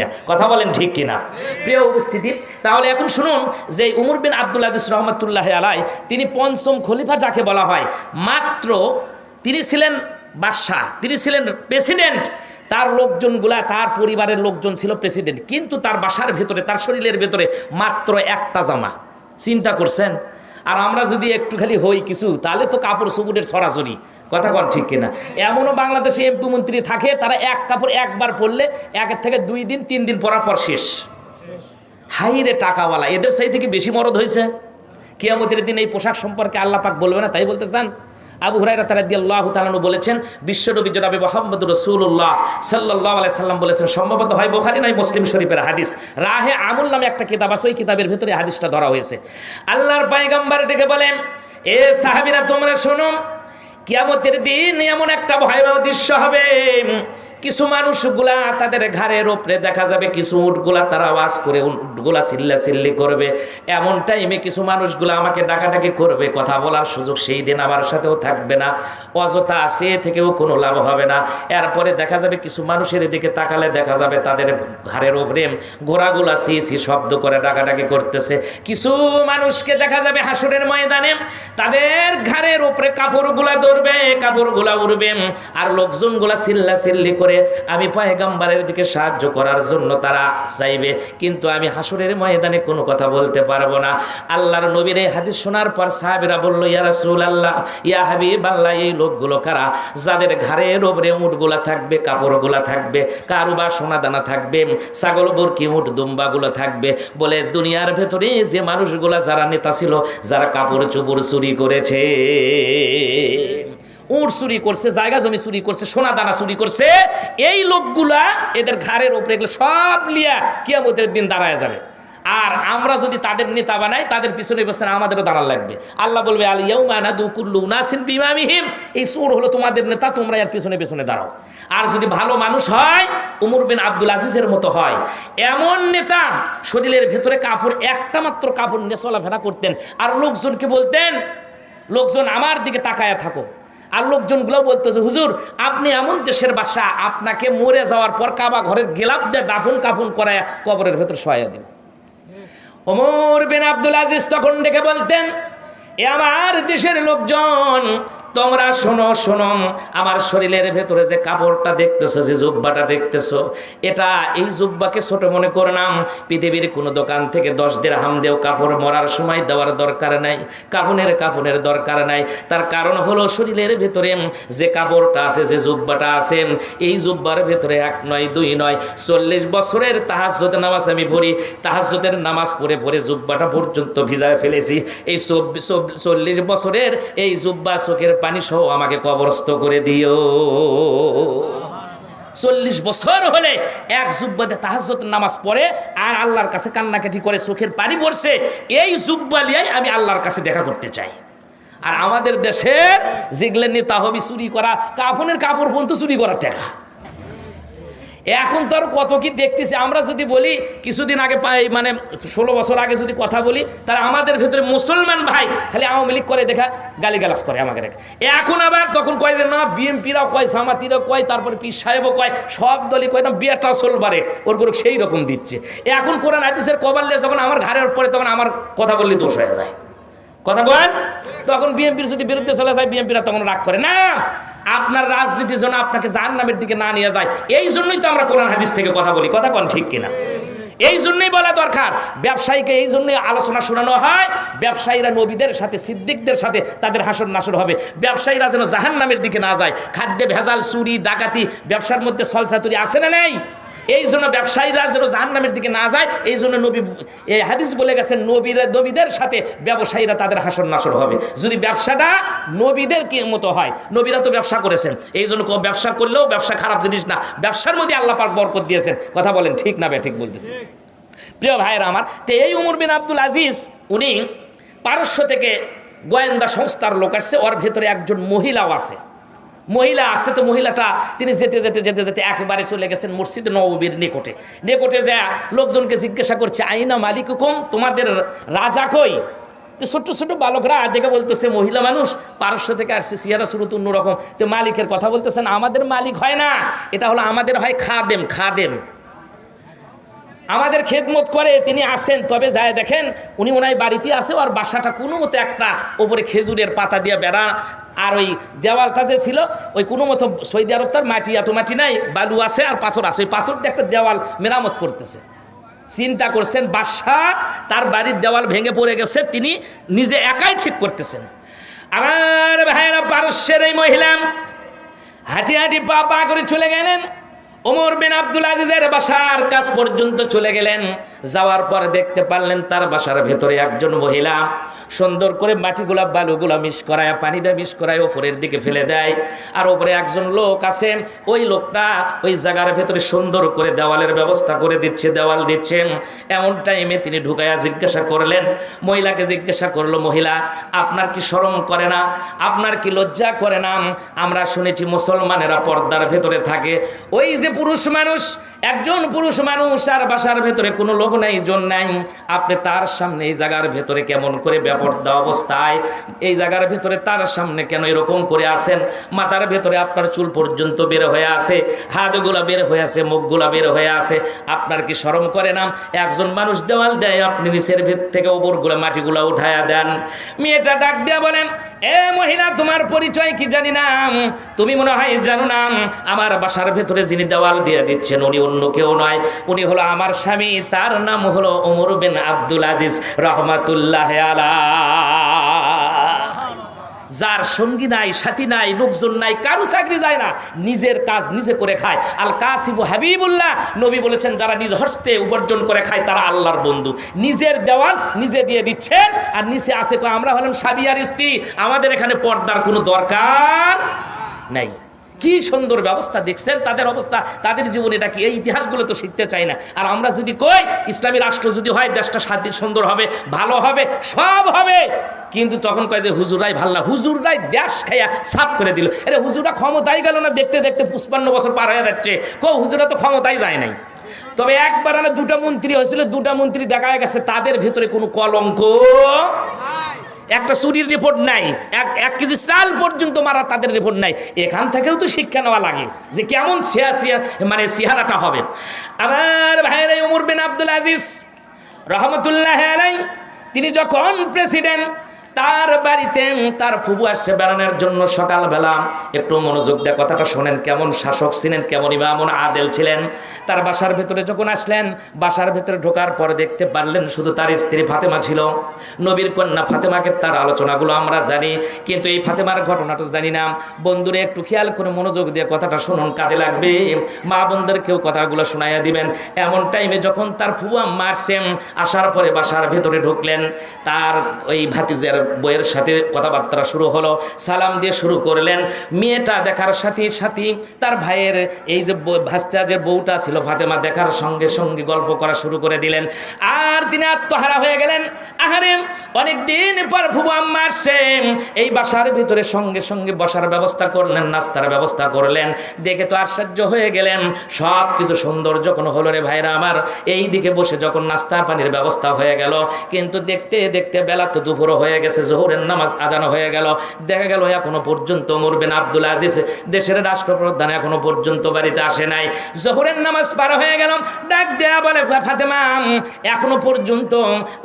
না। কথা বলেন ঠিক কিনা? প্রিয় উপস্থিতি তাহলে এখন শুনুন যে উমর বিন আব্দুল আজিজ রহমতুল্লাহ আলাই তিনি পঞ্চম খলিফা যাকে বলা হয়, মাত্র তিনি ছিলেন বাদশাহ, তিনি ছিলেন প্রেসিডেন্ট। তার লোকজনগুলা, তার পরিবারের লোকজন ছিল প্রেসিডেন্ট। কিন্তু তার বাসার ভেতরে, তার শরীরের ভেতরে মাত্র একটা জামা। চিন্তা করছেন? আর আমরা যদি একটু খালি হই কিছু, তাহলে তো কাপড় সুপুরের সরাসরি। কথা কন ঠিক কিনা। এমনও বাংলাদেশে এমপি মন্ত্রী থাকে, তারা এক কাপড় একবার পরলে একের থেকে দুই দিন, তিন দিন পরার পর শেষ। হাই রে টাকাওয়ালা, এদের সেই থেকে বেশি মরদ হয়েছে। কিয়ামতের দিন এই পোশাক সম্পর্কে আল্লাহ পাক বলবে না, তাই বলতে চান? আবু হুরাইরা তারা দিয়ে আল্লাহ তালানু বলেছেন বিশ্ব বিশ্বনবী জনাবে মোহাম্মদ রসুল্লাহ সাল্লাহ আলাই সাল্লাম বলেছেন, সম্ভবত হয় বোখারি নয় মুসলিম শরীফের হাদিস। রাহে আমুল নামে একটা কিতাব আছে, ওই কিতাবের ভিতরে হাদিসটা ধরা হয়েছে। আল্লাহর পাইগাম্বার ডেকে বলেন, এ সাহাবিরা, তোমরা শোনো কিয়ামতের দিন এমন একটা ভয়াবহ দৃশ্য হবে। কিছু মানুষগুলা তাদের ঘাড়ের ওপরে দেখা যাবে কিছু উটগুলা তারা আওয়াজ করে উটগুলা চিল্লা চিল্লি করবে। এমন টাইমে কিছু মানুষগুলা আমাকে ডাকাডাকি করবে, কথা বলার সুযোগ সেই দিন আমার সাথেও থাকবে না। অযথা আছে থেকেও কোনো লাভ হবে না। এরপরে দেখা যাবে কিছু মানুষের দিকে তাকালে দেখা যাবে তাদের ঘাড়ের ওপরে ঘোড়াগুলা সি সি শব্দ করে ডাকাডাকি করতেছে। কিছু মানুষকে দেখা যাবে হাসুরের ময়দানে তাদের ঘাড়ের ওপরে কাপড়গুলা ধরবে, কাপড়গুলা উড়বে। আর লোকজনগুলা চিল্লা চিল্লি করে আমি পয়গাম্বারের দিকে সাহায্য করার জন্য তারা চাইবে। কিন্তু আমি হাসুরের ময়দানে কোনো কথা বলতে পারব না। আল্লাহর নবীর এই হাদিস শোনার পর সাহাবিরা বলল, ইয়া রাসূল আল্লাহ ইয়া হাবিব আল্লাহ এই লোকগুলো কারা? যাদের ঘাড়ের ওপরে উঁটগুলা থাকবে, কাপড়গুলা থাকবে কারু বা সোনা দানা থাকবে, ছাগল, বরকি, উঁট, দুম্বাগুলো থাকবে। বলে, দুনিয়ার ভেতরে যে মানুষগুলা যারা নেতা ছিল, যারা কাপড় চুপড় চুরি করেছে উঁট চুরি করছে, জায়গা জমি চুরি করছে, সোনা দানা চুরি করছে, এই লোকগুলা এদের ঘাড়ের উপরে এগুলো সব লিয়া কিয়ামতের দিন দাঁড়ায় যাবে। আর আমরা যদি তাদের নেতা বানাই, তাদের পিছনে বসে আমাদেরও দাঁড়ান লাগবে। আল্লাহ বলবে আলিয়াউমানা দুকুল্লু নাসিন বিমামিহিম। এই সুর হলো তোমাদের নেতা তোমরা এর পিছনে পিছনে দাঁড়াও। আর যদি ভালো মানুষ হয়, উমর বিন আব্দুল আজিজের মতো হয়। এমন নেতা শরীরের ভেতরে কাপড়, একটা মাত্র কাপড় নিয়ে চলাফেরা করতেন। আর লোকজনকে বলতেন, লোকজন আমার দিকে তাকায়া থাকো। আর লোকজনগুলো বলতেছে, হুজুর, আপনি এমন দেশের বাসা, আপনাকে মরে যাওয়ার পর কাবা ঘরের গেলাপ দিয়ে দাফন কাফুন করায় কবরের ভেতর সহায় দিব। ওমর বিন আব্দুল আজিজ তখন ডেকে বলতেন, এ আমার দেশের লোকজন তোমরা শোনো শোনো, আমার শরীরের ভেতরে যে কাপড়টা দেখতেছো, যে জুব্বাটা দেখতেছো, এটা এই জুব্বাকে ছোট মনে করলাম পৃথিবীর কোনো দোকান থেকে দশ দের হাম দেও কাপড় মরার সময় দেওয়ার দরকার নাই, কাপনের কাপনের দরকার নাই। তার কারণ হলো শরীরের ভেতরে যে কাপড়টা আছে, যে জুব্বাটা আছে, এই জুব্বার ভেতরে এক নয়, দুই নয়, চল্লিশ বছরের তাহাজ্জত নামাজ আমি পড়ি। তাহাজ্জতের নামাজ পড়ে পড়ে জুব্বাটা পর্যন্ত ভিজায় ফেলেছি। এই চল্লিশ বছরের এই জুব্বা চোখের পানি সহ আমাকে কবরস্থ করে দিও। চল্লিশ বছর হলে এক জুব্বাতে তাহাজত নামাজ পড়ে আর আল্লাহর কাছে কান্নাকাটি করে চোখের পানি পড়ছে, এই জুব্বালিয়াই আমি আল্লাহর কাছে দেখা করতে চাই। আর আমাদের দেশের যেগুলো নেতা হবি চুরি করা, কাফনের কাপড় পর্যন্ত চুরি করার টাকা। এখন তো আর কত কি দেখতেছি? আমরা যদি বলি, কিছুদিন আগে মানে ষোলো বছর আগে যদি কথা বলি, তাহলে আমাদের ভেতরে মুসলমান ভাই খালি আওয়ামী লীগ করে দেখা গালিগালাজ করে আমাকে রেখে। এখন আবার তখন কয় যে, না, বিএমপিরাও কয়, জামাতিরাও কয়, তারপরে পীর সাহেবও কয়, সব দলই কয়, না, বিয়াটা চলবারে ওর করে সেই রকম দিচ্ছে। এখন কোরআন হাদিসের কবাল্লে যখন আমার ঘাড়ের পরে তখন আমার কথা বললে দোষ হয়ে যায়। কথা বলেন তখন বিএনপির যদি বিরুদ্ধে চলে যায় বিএনপিরা তখন রাগ করে। না আপনার রাজনীতির জন্য আপনাকে জাহান্নামের দিকে না নিয়ে যায়। এই জন্যই তো আমরা কোরআন হাদিস থেকে কথা বলি। কথা কোন ঠিক কিনা? এই জন্যই বলা দরকার। ব্যবসায়ীকে এই জন্যই আলোচনা শোনানো হয়, ব্যবসায়ীরা নবীদের সাথে, সিদ্দিকদের সাথে তাদের হাসর নাসর হবে। ব্যবসায়ীরা যেন জাহান নামের দিকে না যায়। খাদ্যে ভেজাল, চুরি, ডাকাতি, ব্যবসার মধ্যে সলসাতুরি আসে না নেই? এই জন্য ব্যবসায়ীরা যেন জাহান্নামের দিকে না যায়, এই জন্য নবী এই হাদিস বলে গেছেন, নবীরা, নবীদের সাথে ব্যবসায়ীরা তাদের হাসর নাসর হবে। যদি ব্যবসাটা নবীদের কি মতো হয়, নবীরা তো ব্যবসা করেছেন, এই জন্য ব্যবসা করলেও ব্যবসা খারাপ জিনিস না। ব্যবসার মধ্যে আল্লাহ পাক বরকত দিয়েছেন। কথা বলেন, ঠিক না ঠিক বলতেছেন প্রিয় ভাইয়েরা আমার, তো এই উমর বিন আব্দুল আজিজ, উনি পারস্য থেকে গোয়েন্দা সংস্থার লোক আসছে, ওর ভেতরে একজন মহিলাও আছে। মহিলা আসছে তো মহিলাটা, তিনি যেতে যেতে যেতে যেতে একেবারে চলে গেছেন মসজিদ নবীর নিকটে। নিকটে যা লোকজনকে জিজ্ঞাসা করছে, আইনা মালিক হুকুম তোমাদের রাজা কই? ছোট্ট ছোট্ট বালকরা দেখে বলতেছে, মহিলা মানুষ, পারস্য থেকে আসছে, সিয়ারা শুরু তো অন্যরকম। তো মালিকের কথা বলতেছেন, আমাদের মালিক হয় না, এটা হলো আমাদের হয় খাদেম খাদেম। আমাদের খেদমত করে, তিনি আসেন। তবে যায় দেখেন, উনি ওনার বাড়িতে আসে আর বাসাটা কোনো মতো একটা ওপরে খেজুরের পাতা দিয়ে বেড়া। আর ওই দেওয়ালটা যে ছিল, ওই কোনো মতো সৌদি আরব তার মাটি, এত মাটি নাই, বালু আছে আর পাথর আছে। ওই পাথর দিয়ে একটা দেওয়াল মেরামত করতেছে। চিন্তা করছেন বাদশাহ তার বাড়ির দেওয়াল ভেঙে পড়ে গেছে, তিনি নিজে একাই ঠিক করতেছেন। আমার ভাইয়েরা পারস্যের এই মহিলা, হাঁটি হাঁটি পা পা করে চলে গেলেন। ওমর বিন আব্দুল আজিজের বাসার কাজ পর্যন্ত চলে গেলেন। যাওয়ার পর দেখতে পারলেন তার বাসার ভেতরে একজন মহিলা সুন্দর করে মাটিগুলা, বালুগুলা মিশ করায়, পানি দিয়ে মিশ করায় ওপরের দিকে ফেলে দেয়। আর ওপরে একজন লোক আছে, ওই লোকটা ওই জায়গার ভেতরে সুন্দর করে দেওয়ালের ব্যবস্থা করে দিচ্ছে, দেওয়াল দিচ্ছেন এমন টাইমে তিনি ঢুকাইয়া জিজ্ঞাসা করলেন, মহিলাকে জিজ্ঞাসা করল, মহিলা, আপনার কি শরম করে না? আপনার কি লজ্জা করে না? আমরা শুনেছি মুসলমানেরা পর্দার ভেতরে থাকে। ওই যে পুরুষ মানুষ, একজন পুরুষ মানুষ আর বাসার ভেতরে কোনো লোক নাই, জন নাই। আপনি তার সামনে এই জায়গার ভেতরে কেমন করে বেপর্দা অবস্থায়, এই জায়গার ভেতরে তার সামনে কেন এরকম করে আসেন মাথার ভেতরে আপনার চুল পর্যন্ত বের হয়ে আছে, হাতগুলা বের হয়ে আছে, মুখগুলা বের হয়ে আছে, আপনার কি শরম করে না? একজন মানুষ দেওয়াল দেয়, আপনি নিচের ভেত থেকে ওপরগুলো মাটিগুলা উঠায়া দেন। মেয়েটা ডাক দেয়া বলেন, এ মহিলা, তোমার পরিচয় কি জানি না? তুমি মনে হয় জানো না, আমার বাসার ভেতরে যিনি দেওয়াল দিয়ে দিচ্ছেন, উনি অন্য কেউ নয়। উনি হলো আমার স্বামী, তার নাম হলো ওমর বিন আব্দুল আজিজ রহমাতুল্লাহ আলা। যার সঙ্গী নাই, সাথী নাই, লোকজন নাই, কারও চাকরি যায় না, নিজের কাজ নিজে করে খায়। আল কাসিবু হাবিবুল্লাহ, নবী বলেছেন, যারা নিজ হস্তে উপার্জন করে খায়, তারা আল্লাহর বন্ধু। নিজের দেওয়াল নিজে দিয়ে দিচ্ছেন, আর নিচে আছে আমরা হলাম সাবিয়ার স্ত্রী। আমাদের এখানে পর্দার কোনো দরকার নাই। কি সুন্দর ব্যবস্থা দেখছেন? তাদের অবস্থা, তাদের জীবনে এটা কি? এই ইতিহাসগুলো তো শিখতে চাই না। আর আমরা যদি কই, ইসলামী রাষ্ট্র যদি হয়, দেশটা শান্তি সুন্দর হবে, ভালো হবে, সব হবে। কিন্তু তখন কয় যে হুজুরাই ভাল্লা না। হুজুররাই দেশ খাইয়া সাফ করে দিল। আরে হুজুরা ক্ষমতাই গেল না, দেখতে দেখতে পুষ্পান্ন বছর পার হয়ে যাচ্ছে। কো হুজুরা তো ক্ষমতাই যায় নাই। তবে একবার দুটা মন্ত্রী হয়েছিল, দুটা মন্ত্রী দেখা গেছে, তাদের ভেতরে কোনো কলঙ্ক একটা চুরির রিপোর্ট নাই, এক এক কেজি চাল পর্যন্ত মারা তাদের রিপোর্ট নাই। এখান থেকেও তো শিক্ষা নেওয়া লাগে যে কেমন সিয়া সিয়া মানে চেহারাটা হবে। আবার ভাইয়ের উমর বিন আব্দুল আজিজ রহমতুল্লাহ তিনি যখন প্রেসিডেন্ট তার বাড়িতে তার ফুবু আসছে বেড়ানোর জন্য সকালবেলা। একটু মনোযোগ দিয়ে কথাটা শোনেন, কেমন শাসক ছিলেন, কেমন ইমামুন আদেল ছিলেন। তার বাসার ভেতরে যখন আসলেন, বাসার ভেতরে ঢোকার পর দেখতে পারলেন শুধু তার স্ত্রী ফাতেমা ছিল। নবীর কন্যা ফাতেমাকে তার আলোচনাগুলো আমরা জানি, কিন্তু এই ফাতেমার ঘটনাটা জানি না। বন্ধুরে, একটু খেয়াল করে মনোযোগ দিয়ে কথাটা শুনুন, কাজে লাগবে? মা বোনদেরকেও কথাগুলো শোনাইয়া দিবেন। এমন টাইমে যখন তার ফুয়া মারছেন, আসার পরে বাসার ভেতরে ঢুকলেন। তার ওই ভাতিজের বইয়ের সাথে কথাবার্তা শুরু হলো, সালাম দিয়ে শুরু করলেন। মেয়েটা দেখার সাথে সাথে তার ভাইয়ের এই যে ভাস্তা যে বউটা ছিল ফাতেমা দেখার সঙ্গে সঙ্গে গল্প করা শুরু করে দিলেন। আর তিনি আত্মহারা হয়ে গেলেন। আহারে অনেক দিন পর ভুবু আম্মা আসছেন। এই বাসার ভিতরে সঙ্গে সঙ্গে বসার ব্যবস্থা করলেন, নাস্তার ব্যবস্থা করলেন। দেখে তো আশ্চর্য হয়ে গেলেন। সব কিছু সুন্দর যখন হলো রে ভাইরা আমার। এই দিকে বসে যখন নাস্তা পানির ব্যবস্থা হয়ে গেল, কিন্তু দেখতে দেখতে বেলা তো দুপুর হয়ে গেছে, জোহরের নামাজ আজানো হয়ে গেল। দেখা গেল এখনও পর্যন্ত মরবেন আব্দুল আজিজ। দেশের রাষ্ট্রপ্রধান এখনও পর্যন্ত বাড়িতে আসে নাই। জোহরের নামাজ পার হয়ে গেল ডাক দেয়া বলে, ফাতেমা, এখনও পর্যন্ত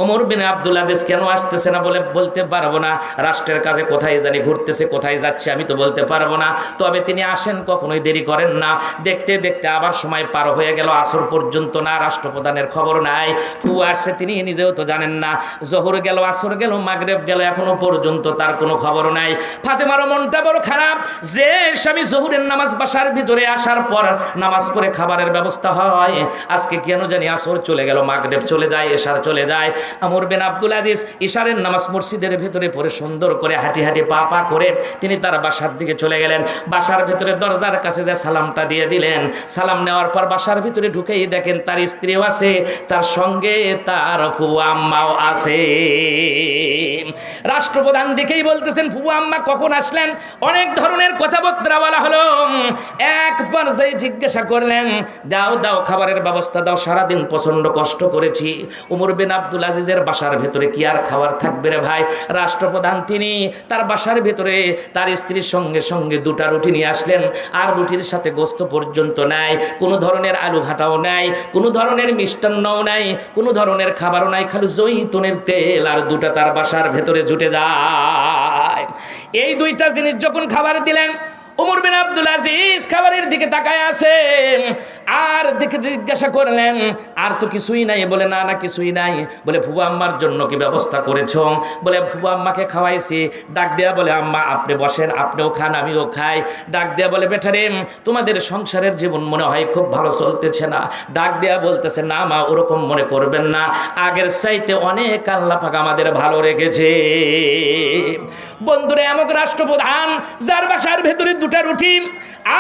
ওমর বিন আব্দুল আজিজ কেন আসতেছে না? বলে, বলতে পারব না, রাষ্ট্রের কাজে কোথায় জানি ঘুরতেছে, কোথায় যাচ্ছে, আমি তো বলতে পারব না। তবে তিনি আসেন, কখনোই দেরি করেন না। দেখতে দেখতে আবার সময় পার হয়ে গেল, আসর পর্যন্ত না, রাষ্ট্রপ্রধানের খবর নাই। ফু আসছে, তিনি নিজেও তো জানেন না। জহর গেল, আসর গেল, মাগরেব গেল, এখনও পর্যন্ত তার কোনো খবর নাই। ফাতেমারও মনটা বড় খারাপ, যে স্বামী জহুরের নামাজ বাসার ভিতরে আসার পর নামাজ পড়ে খাবারের ব্যবস্থা হয়। আজকে কেন জানি আসর চলে গেল, মাগরেব চলে যায়, এশার চলে যায়। আমর বিন আব্দুল আদিস ইশারের নামাজ মসজিদের ভিতরে পড়ে সুন্দর করে হাঁটি হাঁটি পা পা করে তিনি তার বাসার দিকে চলে গেলেন। বাসার ভিতরে দরজার কাছে যে সালামটা দিয়ে দিলেন, সালাম নেওয়ার পর বাসার ভিতরে ঢুকেই দেখেন তার স্ত্রীও আছে, তার সঙ্গে তার ফুবু আম্মাও আছে। রাষ্ট্রপ্রধান দেখেই বলতেছেন ফুবু আম্মা কখন আসলেন? অনেক ধরনের কথাবার্তা বলা হলো। এক পর্যায়ে জিজ্ঞাসা করলেন দাও দাও, খাবারের ব্যবস্থা দাও, সারাদিন প্রচণ্ড কষ্ট করেছি। উমর বিন আব্দুল আজিজের বাসার ভেতরে কি আর খাবার খাবার থাকবে রে ভাই? রাষ্ট্রপ্রধান তিনি তার বাসার ভেতরে তার স্ত্রীর সঙ্গে সঙ্গে দুটা রুটি নিয়ে আসলেন। আর রুটির সাথে গোস্ত পর্যন্ত নাই, কোনো ধরনের আলু ঘাটাও নাই, কোনো ধরনের মিষ্টান্নও নাই, কোনো ধরনের খাবারও নাই, খালি জৈতুনের তেল আর দুটা তার বাসার ভেতরে জুটে যায়। এই দুইটা জিনিস যখন খাবার দিলেন উমর বিন আব্দুল আজিজ খাবারের দিকে তাকায় আছেন আর দেখে জিজ্ঞাসা করলেন, আর তো কিছুই নাই? বলে, না না, কিছুই নাই। বলে ফুবু আম্মার জন্য কি ব্যবস্থা করেছ? বলে ফুবু আম্মাকে খাওয়াইছি। ডাক দেয়া বলে, আম্মা, আপনি বসেন, আপনিও খান, আমিও খাই। ডাক দেয়া বলে, বেটারে, তোমাদের সংসারের জীবন মনে হয় খুব ভালো চলতেছে না। ডাক দেয়া বলতেছে, না, মা, ওরকম মনে করবেন না। আগের চাইতে অনেক আল্লাহ পাক আমাদের ভালো রেখেছে। বন্ধুরা এমক রাষ্ট্রপ্রধান, যার বাসার ভেতরে দুটা রুটি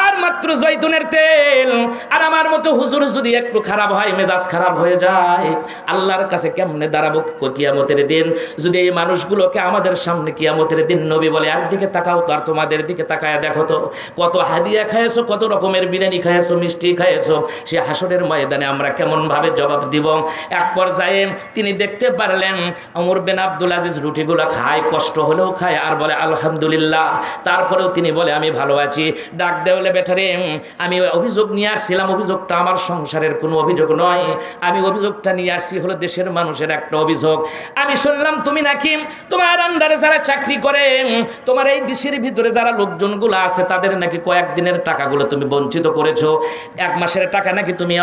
আর মাত্র জৈতুনের তেল। আর আমার মতো হুজুর যদি একটু খারাপ হয়, মেজাজ খারাপ হয়ে যায়, আল্লাহর কাছে কেমনে দাঁড়াবো কিয়ামতের দিন? যদি এই মানুষগুলোকে আমাদের সামনে কিয়ামতের দিন নবী বলে একদিকে তাকাও তো, আর তোমাদের দিকে তাকায় দেখো তো, কত হাদিয়া খাইছো কত রকমের বিরিয়ানি খাইছো মিষ্টি খাইছো সে হাসরের ময়দানে আমরা কেমন ভাবে জবাব দিব? এক পর্যায়ে তিনি দেখতে পারলেন অমর বিন আব্দুল আজিজ রুটিগুলো খায়, কষ্ট হলেও খায়, আর বলে, আলহামদুলিল্লাহ। তারপরেও তিনি বলে, আমি ভালো আছি ডাক দেওয়ালে বেটারে আমি অভিযোগ নিয়ে আসছিলাম, অভিযোগটা আমার সংসারের কোনো অভিযোগ নয়। আমি অভিযোগটা নিয়ে আসছি, হলো দেশের মানুষের একটা অভিযোগ। আমি শুনলাম, তুমি নাকি তোমার আন্ডারে যারা চাকরি করে, তোমার এই দেশের ভিতরে যারা লোকজনগুলো আছে, তাদের নাকি কয়েকদিনের টাকাগুলো তুমি বঞ্চিত করেছ? এক মাসের টাকা নাকি তুমি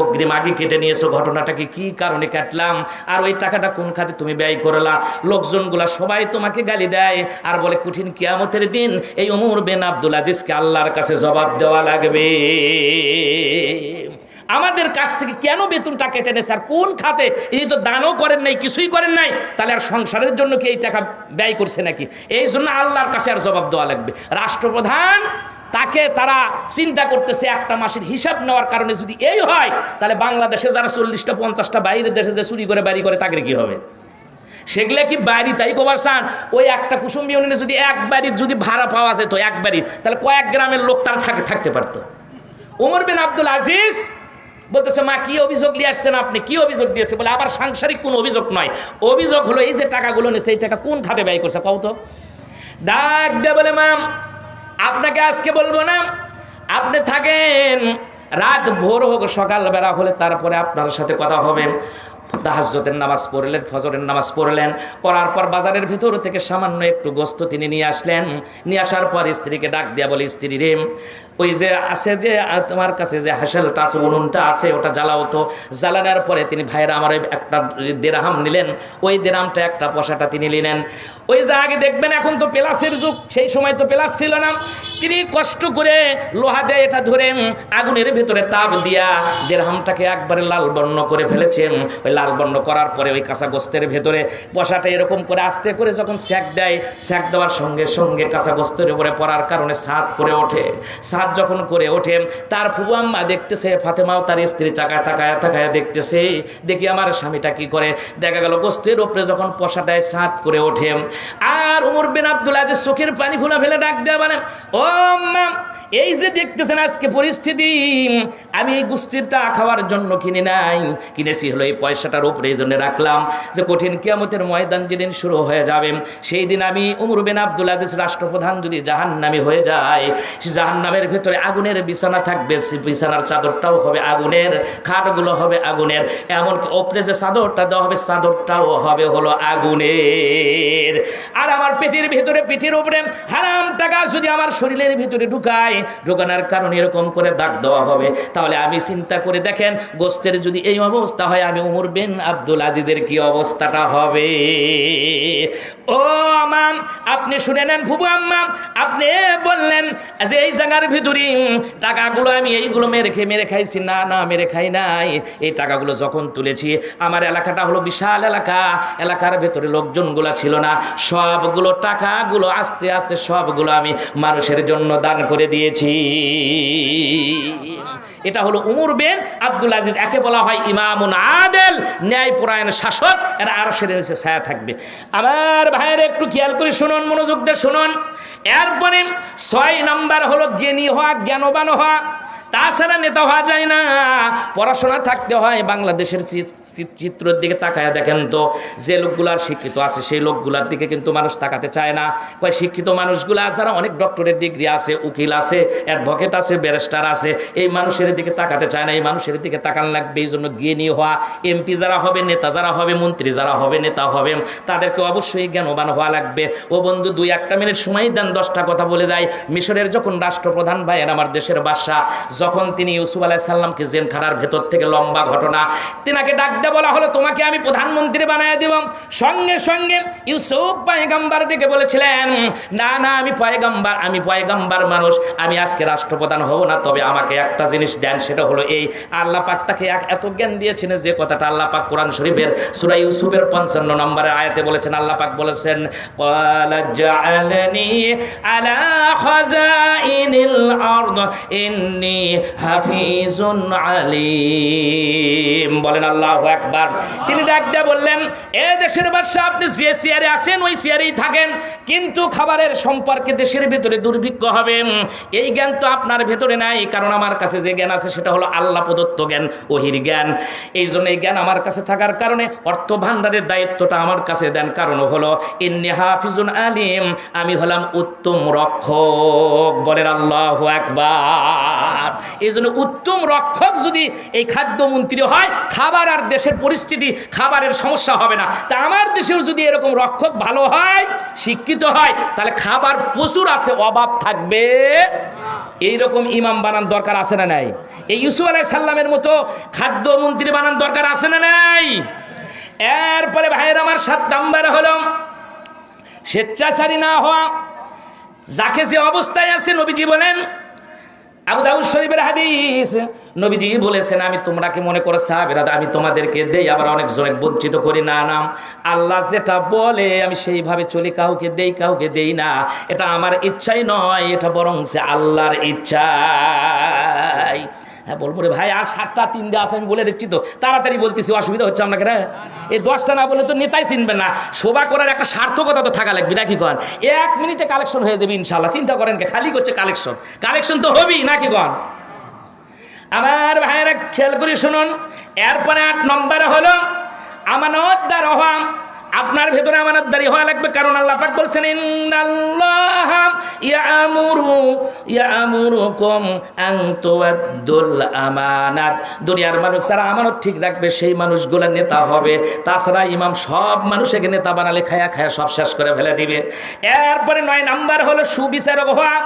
অগ্রিম আগে কেটে নিয়েছো? ঘটনাটাকে কি কারণে কাটলাম? আর ওই টাকাটা কোন খাতে তুমি ব্যয় করলা? লোকজনগুলা সবাই তোমাকে গালি দেয়, আর বলে, কঠিন কিয়ামতের দিন এই ওমর বিন আব্দুল আজিজকে আল্লাহর কাছে জবাব দেওয়া লাগবে। আমাদের কাছ থেকে কেন বেতনটা কেটে নেয় স্যার? কোন খাতে? ইনি তো দানও করেন নাই, কিছুই করেন নাই। তাহলে আর সংসারের জন্য কি এই টাকা ব্যয় করছে নাকি? এই জন্য আল্লাহর কাছে আর জবাব দেওয়া লাগবে। রাষ্ট্রপ্রধান, তাকে তারা চিন্তা করতেছে একটা মাসের হিসাব নেওয়ার কারণে যদি এই হয়, তাহলে বাংলাদেশে যারা চল্লিশটা, পঞ্চাশটা বাইরের দেশে যে চুরি করে, বাড়ি করে, তাদের কি হবে? সেগুলা কি বাড়ি? তাই কবার চান? ওই একটা কুসুম ইউনিয়নে যদি এক বাড়ির যদি ভাড়া পাওয়া যেত, এক বাড়ি তাহলে কয়েক গ্রামের লোক তারা থাকে, থাকতে পারতো। ওমর বিন আব্দুল আজিজ বলতেছে, মা, কি অভিযোগ নিয়ে আসছেন আপনি? কি অভিযোগ দিয়েছে? বলে আবার সাংসারিক কোনো অভিযোগ নয়। অভিযোগ হলো, এই যে টাকাগুলো নিয়ে সেই টাকা কোন খাতে ব্যয় করছে? কও তো। ডাক দে বলে মাম আপনাকে আজকে বলব না। আপনি থাকেন রাত ভোর হোক, সকালবেলা হলে তারপরে আপনার সাথে কথা হবে। তাহাজ্জতের নামাজ পড়লেন, ফজরের নামাজ পড়লেন। পড়ার পর বাজারের ভিতর থেকে সামান্য একটু গোস্ত তিনি নিয়ে আসলেন। নিয়ে আসার পর স্ত্রীকে ডাক দিয়া বলে, স্ত্রী রে, ওই যে আছে যে তোমার কাছে যে হাসেলটা আছে, উনুনটা আছে, ওটা জ্বালাও তো। জ্বালানোর পরে তিনি ভাইয়েরা আমার একটা দেরাহাম নিলেন। ওই দেরামটা একটা পশাটা তিনি নিলেন। ওই যে আগে দেখবেন এখন তো পেলাসের যুগ, সেই সময় তো পেলাস ছিল না। তিনি কষ্ট করে লোহা দিয়ে এটা ধরে আগুনের ভেতরে তাপ দিয়া দেড়হামটাকে একবারে লাল বর্ণ করে ফেলেছেন ওই লাল বর্ণ করার পরে ওই কাঁচা গোস্তের ভেতরে পশাটা এরকম করে আস্তে করে যখন স্যাক দেয় স্যাক দেওয়ার সঙ্গে সঙ্গে কাঁচা গোস্তের উপরে পড়ার কারণে সাত করে ওঠে। সাত যখন করে ওঠে, তার ফুবু আম্মা দেখতেছে, ফাতেমাও তার স্ত্রী চাকায় তাকায় তাকায় দেখতেছে, দেখি আমার স্বামীটা কি করে। দেখা গেল গোস্তের উপরে যখন পশাটায় সাত করে ওঠে, আর উমর বিন আব্দুল আজিজ চোখের পানি খোলা ফেলে ডাক দেয়া মানে ও এই যে দেখতেছেন আজকে পরিস্থিতি, আমি এই গুস্তিরটা খাওয়ার জন্য কিনে নাই। কিনেছি হলো এই পয়সাটার উপরে, এই জন্য রাখলাম যে কঠিন কিয়ামতের ময়দান যেদিন শুরু হয়ে যাবে, সেই দিন আমি উমর বিন আব্দুল আজিজ রাষ্ট্রপ্রধান যদি জাহান্নামি হয়ে যায়, সে জাহান্নামের ভেতরে আগুনের বিছানা থাকবে, সে বিছানার চাদরটাও হবে আগুনের, খাটগুলো হবে আগুনের, এমনকি ওপরে যে চাদরটা দেওয়া হবে, চাদরটাও হবে হলো আগুনের। আর আমার পেটের ভেতরে পিঠের উপরে হারাম টাকা যদি আমার শরীরের ভিতরে ঢুকায় ঢুকানোর কারণে এরকম করে দাগ দেওয়া হবে। তাহলে আমি চিন্তা করে দেখেন, গোস্তের যদি এই অবস্থা হয়, আমি উমর বিন আব্দুল আজিজের কি অবস্থাটা হবে? ও আমাম আপনি শুনে নেন ফুবু আম্মা আপনি বললেন যে এই জায়গার ভিতরে টাকাগুলো আমি এইগুলো মেরে খেয়ে, মেরে খাইছি। না না, মেরে খাই নাই। এই টাকাগুলো যখন তুলেছি, আমার এলাকাটা হলো বিশাল এলাকা। এলাকার ভেতরে লোকজনগুলো ছিল না। সবগুলো টাকাগুলো, আস্তে আস্তে সবগুলো আমি মানুষের জন্য দান করে দিয়েছি। এটা হলো উমর বেন আব্দুল আজিজ, একে বলা হয় ইমামুন আদেল, ন্যায়পরায়ণ শাসক, এরা আরও সেরে নিচে ছায়া থাকবে। আমার ভাইয়ের একটু খেয়াল করে শুনুন, মনোযোগ দিয়ে শুনুন। এরপরে ছয় নম্বর হলো জ্ঞানী হওয়া, জ্ঞানবান হওয়া। তাছাড়া নেতা হওয়া যায় না। পড়াশোনা থাকতে হয় বাংলাদেশের চিত্রের দিকে তাকায় দেখেন তো। যে লোকগুলার শিক্ষিত আছে, সেই লোকগুলার দিকে কিন্তু মানুষ তাকাতে চায় না। কয় শিক্ষিত মানুষগুলা, যারা অনেক ডক্টরের ডিগ্রি আছে, উকিল আছে, অ্যাডভোকেট আছে, ব্যারিস্টার আছে, এই মানুষের দিকে তাকাতে চায় না, এই মানুষের দিকে তাকান লাগবে, এই জন্য জ্ঞানী হওয়া। এমপি যারা হবে, নেতা যারা হবে, মন্ত্রী যারা হবে, নেতা হবে, তাদেরকে অবশ্যই জ্ঞানবান হওয়া লাগবে। ও বন্ধু দুই একটা মিনিট সময় দেন, দশটা কথা বলে যায় মিশরের যখন রাষ্ট্রপ্রধান ভাইয়ের, আমার দেশের বাদশাহ যখন তিনি ইউসুফ আলাহ সাল্লামকে জেলখানার ভেতর থেকে লম্বা ঘটনা তিনাকে ডাক দিয়ে বলা হলো, তোমাকে আমি প্রধানমন্ত্রী বানায় দিব। সঙ্গে সঙ্গে ইউসুফ পায়গাম্বার ডেকে বলেছিলেন, না না, আমি পয়গাম্বার আমি পয়গাম্বার মানুষ, আমি আজকে রাষ্ট্রপ্রধান হব না, তবে আমাকে একটা জিনিস দেন, সেটা হলো এই, আল্লাহ পাক তাকে এক- এত জ্ঞান দিয়েছেন যে কথাটা আল্লাহ পাক কোরআন শরীফের সূরা ইউসুফের পঞ্চান্ন নম্বরের আয়াতে বলেছেন, আল্লাহ পাক বলেছেন আলা খাযাইনিল আরদ, ইন্নী হাফিজুন আলিম। বলেন আল্লাহু আকবার। তিনি ডাক বললেন, এ দেশের বাদশা আপনি যে চেয়ারে আছেন, ওই চেয়ারেই থাকেন। কিন্তু খাবারের সম্পর্কে দেশের ভিতরে দুর্ভিক্ষ হবে। এই জ্ঞান তো আপনার ভেতরে নাই, কারণ আমার কাছে যে জ্ঞান আছে, সেটা হলো আল্লাহ প্রদত্ত জ্ঞান, ওহির জ্ঞান। এই জন্য এই জ্ঞান আমার কাছে থাকার কারণে অর্থ ভাণ্ডারের দায়িত্বটা আমার কাছে দেন। কারণ হলো, ইন্নি হাফিজুন আলিম, আমি হলাম উত্তম রক্ষক। বলেন আল্লাহ একবার এই জন্য উত্তম রক্ষক যদি এই খাদ্যমন্ত্রী হয়, খাবার আর দেশের পরিস্থিতি, খাবারের সমস্যা হবে না। তা আমার দেশেও যদি এরকম রক্ষক ভালো হয়, শিক্ষিত হয়, তাহলে খাবার প্রচুর আছে, অভাব থাকবে। এইরকম ইমাম বানান দরকার আছে না নাই? এই ইউসুফ আলাই সাল্লামের মতো খাদ্যমন্ত্রী বানান দরকার আছে না নাই? এরপরে ভাইয়ের আমার সাত নাম্বার হলো, স্বেচ্ছাচারী না হওয়া, যাকে যে অবস্থায় আছে নবীজি বলেন আবু দাউদ শরীফের হাদিস। নবীজি বলেছেন, আমি তোমরা কি মনে করো সাহাবেরা, আমি তোমাদেরকে দেই, আবার অনেক জনে বঞ্চিত করি? না না। আল্লাহ যেটা বলে, আমি সেইভাবে চলি, কাউকে দেই কাউকে দেই না। এটা আমার ইচ্ছাই নয়, এটা বরং সে আল্লাহর ইচ্ছাই। হ্যাঁ বলব রে ভাই, আর সাতটা তিন তিনটে আছে, আমি বলে দিচ্ছি তো। তাড়াতাড়ি বলতেছি, অসুবিধা হচ্ছে আপনাকে রে। এই দশটা না বলে তো নেতাই চিনবে না। শোভা করার একটা সার্থকতা তো থাকা লাগবে, নাকি কন? এক মিনিটে কালেকশন হয়ে যাবে ইনশাল্লাহ চিন্তা করেন কে, খালি করছে কালেকশন। কালেকশন তো হবেই, নাকি কন? আমার ভাইয়েরা, খেয়াল করে শুনুন। এরপরে আট নম্বরে হলো, আমানতদার হওয়া আপনার ভেতরে আমানতদারি হওয়া লাগবে, কারণ আল্লাহ পাক বলছেন দুনিয়ার মানুষ যারা আমানত ঠিক রাখবে, সেই মানুষগুলো নেতা হবে। তাছাড়া ইমাম সব মানুষকে নেতা বানালে খায়া খায়া সব শেষ করে ফেলে দিবে। এরপরে নয় নাম্বার হলো সুবিচারক হওয়া।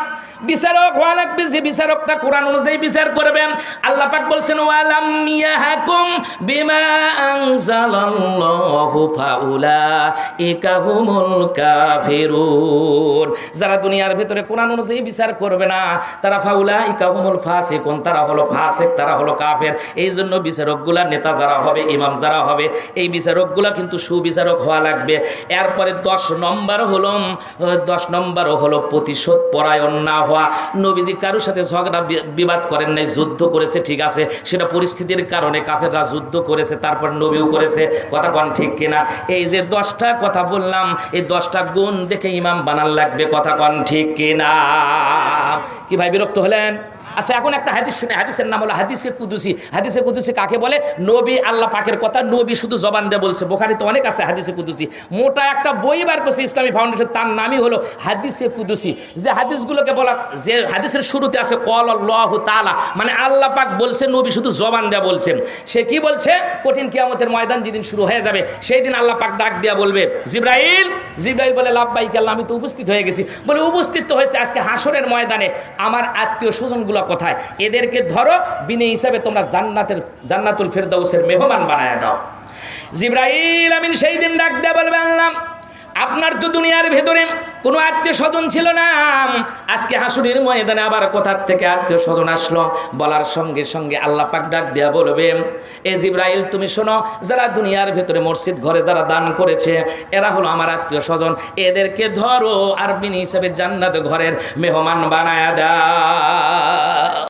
বিচারক হওয়া লাগবে, যে বিচারকটা কোরআন অনুযায়ী বিচার করবেন। আল্লাহ পাক বলছেন, ওয়ালাম যারা দুনিয়ার ভিতরে কোরআন অনুযায়ী বিচার করবে না, তারা ফাউলাইকা হুমুল ফাসিকুন, তারা হলো ফাসিক, তারা হলো কাফের। এই জন্য বিচারকগুলা নেতা যারা হবে, ইমাম যারা হবে, এই বিচারকগুলা কিন্তু সুবিচারক হওয়া লাগবে। এরপরে দশ নম্বর হলো, দশ নম্বর হলো প্রতিশোধ পরায়ণ না হওয়া। নবীজি কারোর সাথে ঝগড়া বিবাদ করেন নাই, যুদ্ধ করেছে, ঠিক আছে। সেটা পরিস্থিতির কারণে কাফেররা যুদ্ধ করেছে, তারপর নবীও করেছে। কথা কন ঠিক কিনা? এই যে দশটা কথা বললাম, এই দশটা গুণ দেখে ইমাম বানান লাগবে। কথা কন ঠিক কিনা? কি ভাই বিরক্ত হলেন? আচ্ছা এখন একটা হাদিস শুনে। হাদিসের নাম হলো হাদিসে কুদুসি। হাদিসে কুদুসি কাকে বলে? নবী আল্লাহ পাকের কথা, নবী শুধু জবান দিয়ে বলছে। বোখারিতে অনেক আছে হাদিসে কুদুসি। মোটা একটা বই বার করছে ইসলামী ফাউন্ডেশন, তার নামই হলো হাদিসে কুদুসি। যে হাদিসগুলোকে বলা, যে হাদিসের শুরুতে আছে কল আল্লাহ তালা মানে আল্লাহ পাক বলছে, নবী শুধু জবান দেয়া বলছেন সে কি বলছে? কঠিন কিয়ামতের ময়দান যেদিন শুরু হয়ে যাবে, সেই দিন আল্লাহ পাক ডাক দিয়া বলবে, জিব্রাইল! জিব্রাইল বলে লাভবাই আল্লাহ আমি তো উপস্থিত হয়ে গেছি। বলে, উপস্থিত তো হয়েছে আজকে হাসরের ময়দানে। আমার আত্মীয় স্বজনগুলো কোথায়? এদেরকে ধরো বিনে হিসাবে তোমরা জান্নাতের, জান্নাতুল ফেরদাউসের মেহমান বানায় দাও। জিব্রাইল আমিন সেই দিন ডাক দেয়া বলবে আল্লাহ, আপনার তো দুনিয়ার ভেতরে কোনো আত্মীয় স্বজন ছিল না। আজকে হাসুরির ময়দানে আবার কোথার থেকে আত্মীয় স্বজন আসলো? বলার সঙ্গে সঙ্গে আল্লাহ পাক ডাক দেয়া বলবে, এ জিব্রাইল, তুমি শোনো, যারা দুনিয়ার ভেতরে মসজিদ ঘরে যারা দান করেছে, এরা হলো আমার আত্মীয় স্বজন এদেরকে ধরো আর বিনি হিসেবে জান্নাত ঘরের মেহমান বানায়া দাও।